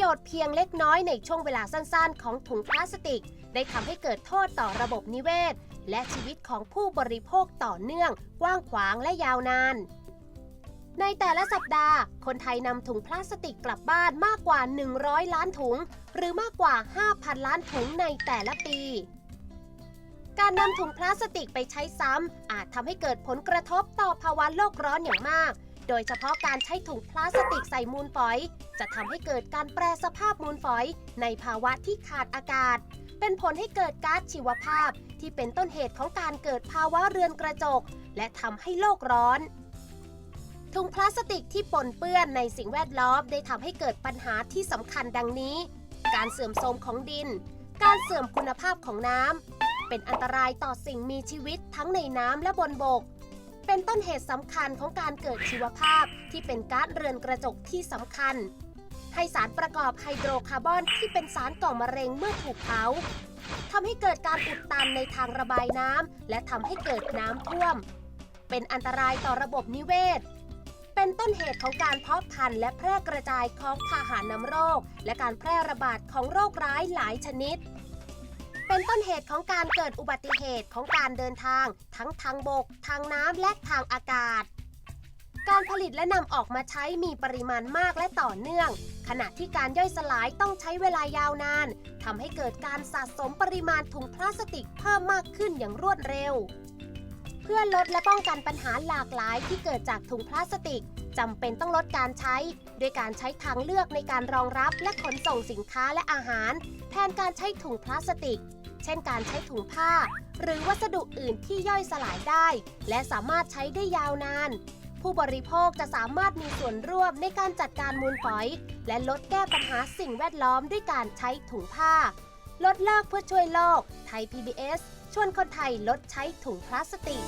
โยชน์เพียงเล็กน้อยในช่วงเวลาสั้นๆ ของถุงพลาสติก ได้ทำให้เกิดโทษต่อระบบนิเวศ และชีวิตของผู้บริโภคต่อเนื่อง กว้างขวางและยาวนาน ในแต่ละสัปดาห์ คนไทยนำถุงพลาสติกกลับบ้านมากกว่า 100 ล้านถุง หรือมากกว่า 5,000 ล้านถุงในแต่ละปีการนำถุงพลาสติกไปใช้ซ้ำอาจทำให้เกิดผลกระทบต่อภาวะโลกร้อนอย่างมาก โดยเฉพาะการใช้ถุงพลาสติกใส่มูลฝอย จะทำให้เกิดการแปรสภาพมูลฝอย ในภาวะที่ขาดอากาศ เป็นผลให้เกิดก๊าซชีวภาพ ที่เป็นต้นเหตุของการเกิดภาวะเรือนกระจก และทำให้โลกร้อนถุงพลาสติกที่ปนเปื้อนในสิ่งแวดล้อมได้ทำให้เกิดปัญหาที่สำคัญดังนี้ การเสื่อมโทรมของดิน การเสื่อมคุณภาพของน้ำ เป็นอันตรายต่อสิ่งมีชีวิตทั้งในน้ำและบนบก เป็นต้นเหตุสำคัญของการเกิดชีวภาพ ที่เป็นก๊าซเรือนกระจกที่สำคัญ ให้สารประกอบไฮโดรคาร์บอนที่เป็นสารก่อมะเร็งเมื่อถูกเผาทำให้เกิดการอุดตันในทางระบายน้ำและทำให้เกิดน้ำท่วม เป็นอันตรายต่อระบบนิเวศ เป็นต้นเหตุของการเพาะพันธุ์และแพร่กระจายของพาหะนำโรค และการแพร่ระบาดของโรคร้ายหลายชนิด เป็นต้นเหตุของการเกิดอุบัติเหตุของการเดินทาง ทั้งทางบก ทางน้ำและทางอากาศ การผลิตและนำออกมาใช้มีปริมาณมากและต่อเนื่อง ขณะที่การย่อยสลายต้องใช้เวลายาวนานทำให้เกิดการสะสมปริมาณถุงพลาสติกเพิ่มมากขึ้นอย่างรวดเร็ว เพื่อลดและป้องกันปัญหาหลากหลายที่เกิดจากถุงพลาสติกจำเป็นต้องลดการใช้โดยการใช้ทางเลือกในการรองรับและขนส่งสินค้าและอาหาร แทนการใช้ถุงพลาสติก เช่นการใช้ถุงผ้า หรือวัสดุอื่นที่ย่อยสลายได้ และสามารถใช้ได้ยาวนาน ผู้บริโภคจะสามารถมีส่วนร่วมในการจัดการมูลฝอย และลดแก้ปัญหาสิ่งแวดล้อมด้วยการใช้ถุงผ้า ลดเลิกเพื่อช่วยโลก ไทย PBS ชวนคนไทยลดใช้ถุงพลาสติก